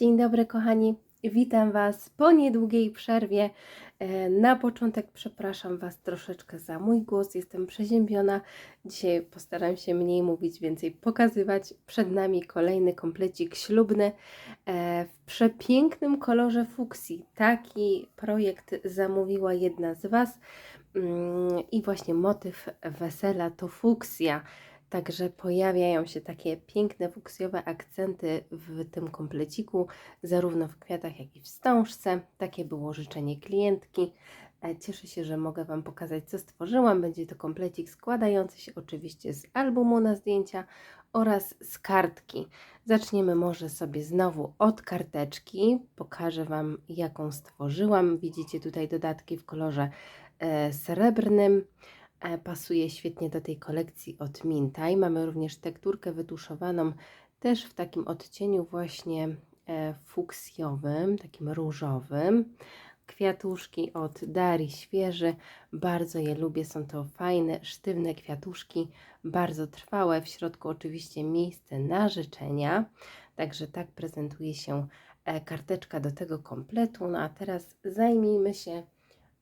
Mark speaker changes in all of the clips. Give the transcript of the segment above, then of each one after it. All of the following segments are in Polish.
Speaker 1: Dzień dobry, kochani. Witam Was po niedługiej przerwie. E, Na początek przepraszam Was troszeczkę za mój głos. Jestem przeziębiona. Dzisiaj postaram się mniej mówić, więcej pokazywać. Przed nami kolejny komplecik ślubny e, w przepięknym kolorze fuksji. Taki projekt zamówiła jedna z Was. Mm, I właśnie motyw wesela to fuksja. Także pojawiają się takie piękne fuksjowe akcenty w tym kompleciku, zarówno w kwiatach, jak i w wstążce. Takie było życzenie klientki. E, Cieszę się, że mogę Wam pokazać, co stworzyłam. Będzie to komplecik składający się oczywiście z albumu na zdjęcia oraz z kartki. Zaczniemy może sobie znowu od karteczki. Pokażę Wam, jaką stworzyłam. Widzicie tutaj dodatki w kolorze e, srebrnym. E, pasuje świetnie do tej kolekcji od Mintaj. Mamy również tekturkę wytuszowaną też w takim odcieniu właśnie e, fuksjowym, takim różowym. Kwiatuszki od Dari Świeży, bardzo je lubię, są to fajne, sztywne kwiatuszki, bardzo trwałe, w środku oczywiście miejsce na życzenia, także tak prezentuje się e, karteczka do tego kompletu. No a teraz zajmijmy się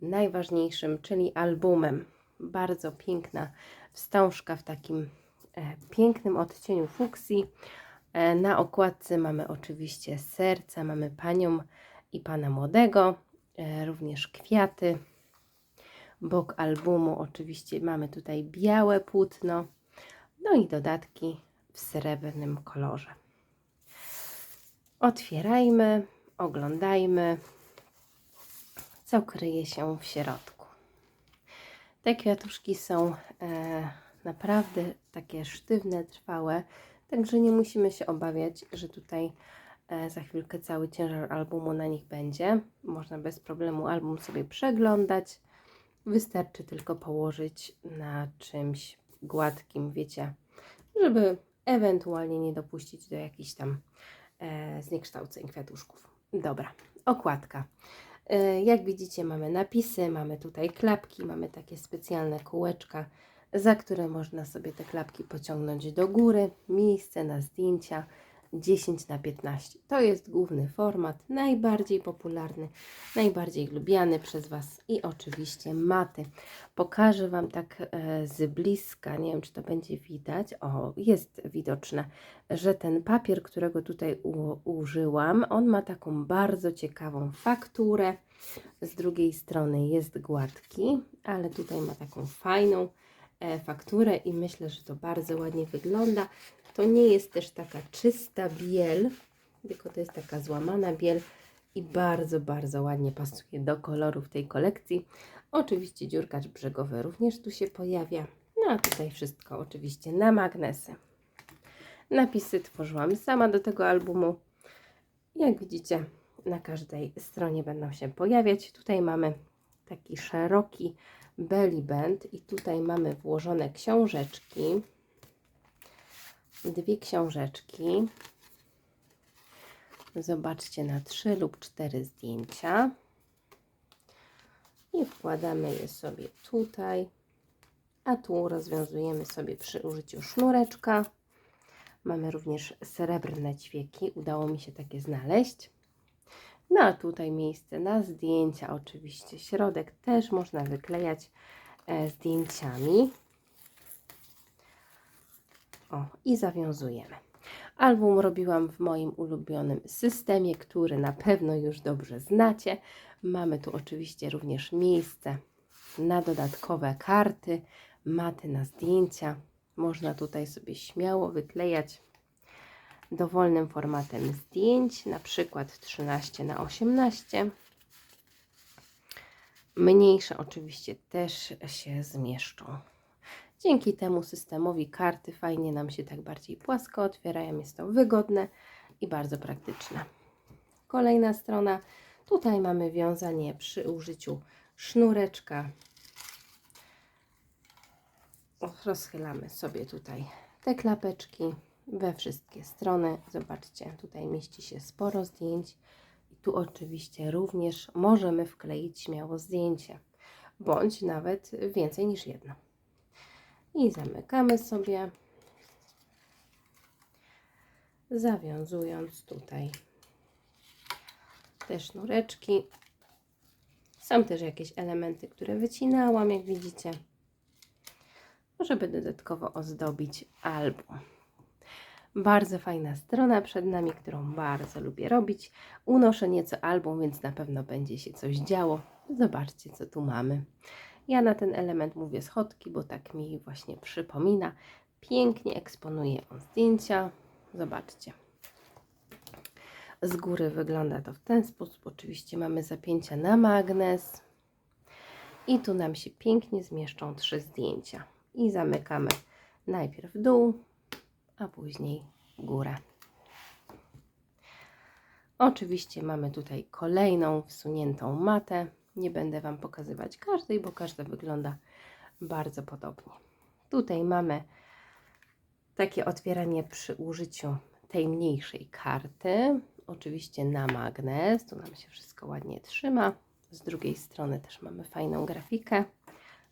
Speaker 1: najważniejszym, czyli albumem bardzo piękna wstążka w takim e, pięknym odcieniu fuksji. E, na okładce mamy oczywiście serca, mamy panią i pana młodego, e, również kwiaty. Bok albumu oczywiście mamy tutaj białe płótno, no i dodatki w srebrnym kolorze. Otwierajmy, oglądajmy, co kryje się w środku. Te kwiatuszki są e, naprawdę takie sztywne, trwałe, także nie musimy się obawiać, że tutaj e, za chwilkę cały ciężar albumu na nich będzie. Można bez problemu album sobie przeglądać. Wystarczy tylko położyć na czymś gładkim, wiecie, żeby ewentualnie nie dopuścić do jakichś tam e, zniekształceń kwiatuszków. Dobra, okładka. E, Jak widzicie, mamy napisy, mamy tutaj klapki, mamy takie specjalne kółeczka, za które można sobie te klapki pociągnąć do góry. Miejsce na zdjęcia 10 na 15. To jest główny format, najbardziej popularny, najbardziej lubiany przez Was i oczywiście maty. Pokażę Wam tak e, z bliska, nie wiem czy to będzie widać, o jest widoczne, że ten papier, którego tutaj użyłam, on ma taką bardzo ciekawą fakturę. Z drugiej strony jest gładki, ale tutaj ma taką fajną fakturę i myślę, że to bardzo ładnie wygląda. To nie jest też taka czysta biel, tylko to jest taka złamana biel i bardzo, bardzo ładnie pasuje do kolorów tej kolekcji. Oczywiście dziurkacz brzegowy również tu się pojawia. No a tutaj wszystko oczywiście na magnesy. Napisy tworzyłam sama do tego albumu. Jak widzicie, na każdej stronie będą się pojawiać. Tutaj mamy taki szeroki belly band i tutaj mamy włożone książeczki. Dwie książeczki. Zobaczcie na trzy lub cztery zdjęcia. I wkładamy je sobie tutaj. A tu rozwiązujemy sobie przy użyciu sznureczka. Mamy również srebrne ćwieki. Udało mi się takie znaleźć. No a tutaj miejsce na zdjęcia, oczywiście środek też można wyklejać e, zdjęciami. O, i zawiązujemy. Album robiłam w moim ulubionym systemie, który na pewno już dobrze znacie. Mamy tu oczywiście również miejsce na dodatkowe karty, maty na zdjęcia. Można tutaj sobie śmiało wyklejać dowolnym formatem zdjęć, na przykład 13 na 18. Mniejsze oczywiście też się zmieszczą. Dzięki temu systemowi karty fajnie nam się tak bardziej płasko otwierają. Jest to wygodne i bardzo praktyczne. Kolejna strona. Tutaj mamy wiązanie przy użyciu sznureczka. Rozchylamy sobie tutaj te klapeczki we wszystkie strony. Zobaczcie, tutaj mieści się sporo zdjęć. I tu oczywiście również możemy wkleić śmiało zdjęcie, bądź nawet więcej niż jedno. I zamykamy sobie, zawiązując tutaj te sznureczki. Są też jakieś elementy, które wycinałam, jak widzicie, żeby dodatkowo ozdobić album. Bardzo fajna strona przed nami, którą bardzo lubię robić. Unoszę nieco album, więc na pewno będzie się coś działo. Zobaczcie, co tu mamy. Ja na ten element mówię schodki, bo tak mi właśnie przypomina. Pięknie eksponuje on zdjęcia. Zobaczcie. Z góry wygląda to w ten sposób. Oczywiście mamy zapięcia na magnes. I tu nam się pięknie zmieszczą trzy zdjęcia. I zamykamy najpierw dół, a później górę. Oczywiście mamy tutaj kolejną wsuniętą matę. Nie będę Wam pokazywać każdej, bo każda wygląda bardzo podobnie. Tutaj mamy takie otwieranie przy użyciu tej mniejszej karty. Oczywiście na magnes. Tu nam się wszystko ładnie trzyma. Z drugiej strony też mamy fajną grafikę.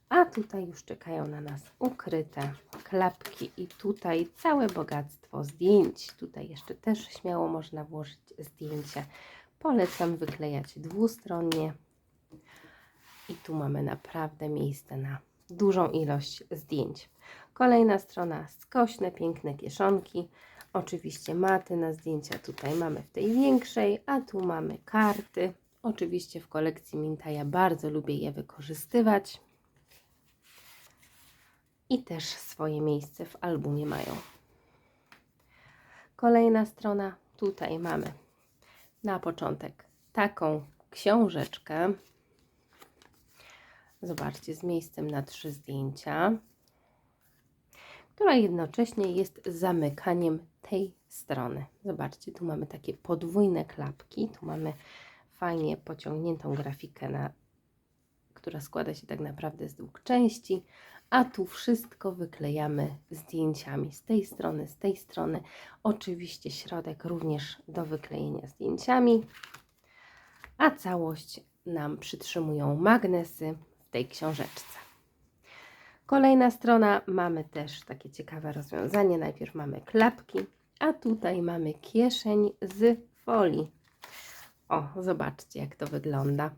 Speaker 1: A tutaj już czekają na nas ukryte klapki i tutaj całe bogactwo zdjęć. Tutaj jeszcze też śmiało można włożyć zdjęcie. Polecam wyklejać dwustronnie. I tu mamy naprawdę miejsce na dużą ilość zdjęć. Kolejna strona, skośne, piękne kieszonki. Oczywiście maty na zdjęcia tutaj mamy w tej większej, a tu mamy karty. Oczywiście w kolekcji Minta ja bardzo lubię je wykorzystywać i też swoje miejsce w albumie mają. Kolejna strona, tutaj mamy na początek taką książeczkę. Zobaczcie, z miejscem na trzy zdjęcia, która jednocześnie jest zamykaniem tej strony. Zobaczcie, tu mamy takie podwójne klapki, tu mamy fajnie pociągniętą grafikę, na, która składa się tak naprawdę z dwóch części, a tu wszystko wyklejamy zdjęciami z tej strony, z tej strony. Oczywiście środek również do wyklejenia zdjęciami, a całość nam przytrzymują magnesy w tej książeczce. Kolejna strona, mamy też takie ciekawe rozwiązanie. Najpierw mamy klapki, a tutaj mamy kieszeń z folii. O, zobaczcie jak to wygląda.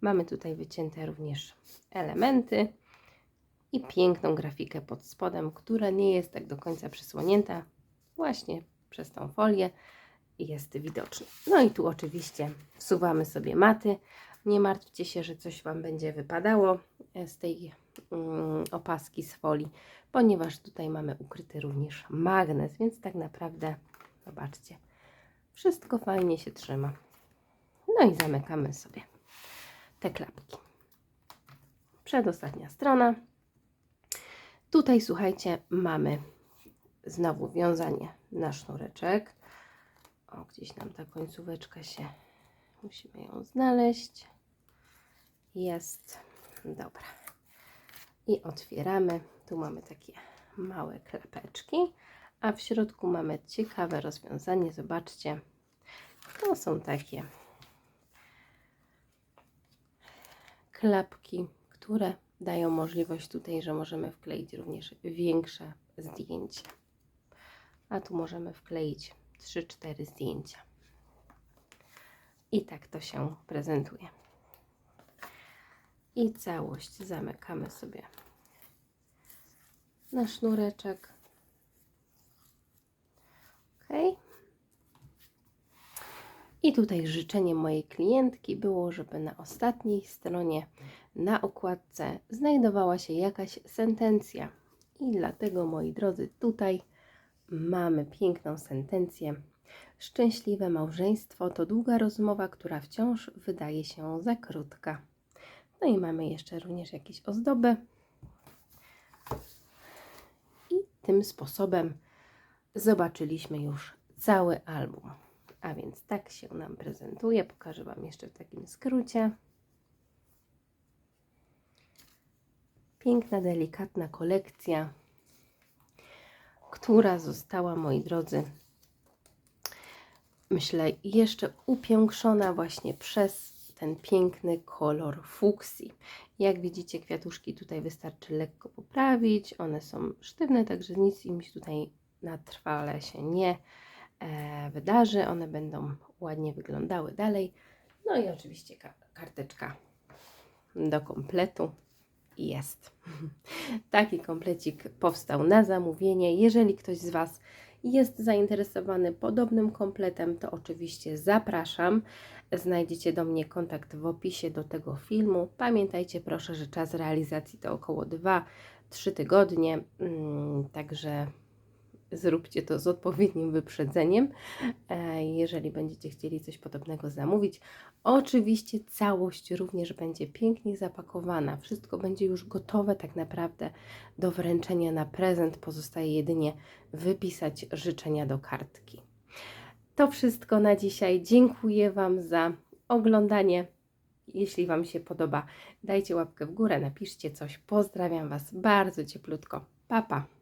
Speaker 1: Mamy tutaj wycięte również elementy i piękną grafikę pod spodem, która nie jest tak do końca przysłonięta właśnie przez tą folię jest widoczna. No i tu oczywiście wsuwamy sobie maty. Nie martwcie się, że coś Wam będzie wypadało z tej um, opaski z folii, ponieważ tutaj mamy ukryty również magnes, więc tak naprawdę zobaczcie, wszystko fajnie się trzyma. No i zamykamy sobie te klapki. Przedostatnia strona. Tutaj słuchajcie, mamy znowu wiązanie na sznureczek. O, gdzieś nam ta końcóweczka się, musimy ją znaleźć. Jest, dobra. I otwieramy. Tu mamy takie małe klapeczki, a w środku mamy ciekawe rozwiązanie. Zobaczcie, to są takie klapki, które dają możliwość tutaj, że możemy wkleić również większe zdjęcie. A tu możemy wkleić 3-4 zdjęcia. I tak to się prezentuje. I całość zamykamy sobie na sznureczek. I tutaj życzeniem mojej klientki było, żeby na ostatniej stronie na okładce znajdowała się jakaś sentencja. I dlatego, moi drodzy, tutaj mamy piękną sentencję. Szczęśliwe małżeństwo to długa rozmowa, która wciąż wydaje się za krótka. No i mamy jeszcze również jakieś ozdoby. I tym sposobem zobaczyliśmy już cały album. A więc tak się nam prezentuje. Pokażę Wam jeszcze w takim skrócie. Piękna, delikatna kolekcja, która została, moi drodzy, myślę, jeszcze upiększona właśnie przez ten piękny kolor fuksji. Jak widzicie, kwiatuszki tutaj wystarczy lekko poprawić. One są sztywne, także nic im tutaj na trwale się nie wydarzy. One będą ładnie wyglądały dalej. No i oczywiście ka- karteczka do kompletu jest. Taki komplecik powstał na zamówienie. Jeżeli ktoś z Was jest zainteresowany podobnym kompletem, to oczywiście zapraszam. Znajdziecie do mnie kontakt w opisie do tego filmu. Pamiętajcie proszę, że czas realizacji to około 2-3 tygodnie, mm, także zróbcie to z odpowiednim wyprzedzeniem, e, jeżeli będziecie chcieli coś podobnego zamówić. Oczywiście całość również będzie pięknie zapakowana. Wszystko będzie już gotowe tak naprawdę do wręczenia na prezent. Pozostaje jedynie wypisać życzenia do kartki. To wszystko na dzisiaj. Dziękuję Wam za oglądanie. Jeśli Wam się podoba, dajcie łapkę w górę, napiszcie coś. Pozdrawiam Was bardzo cieplutko. Pa, pa.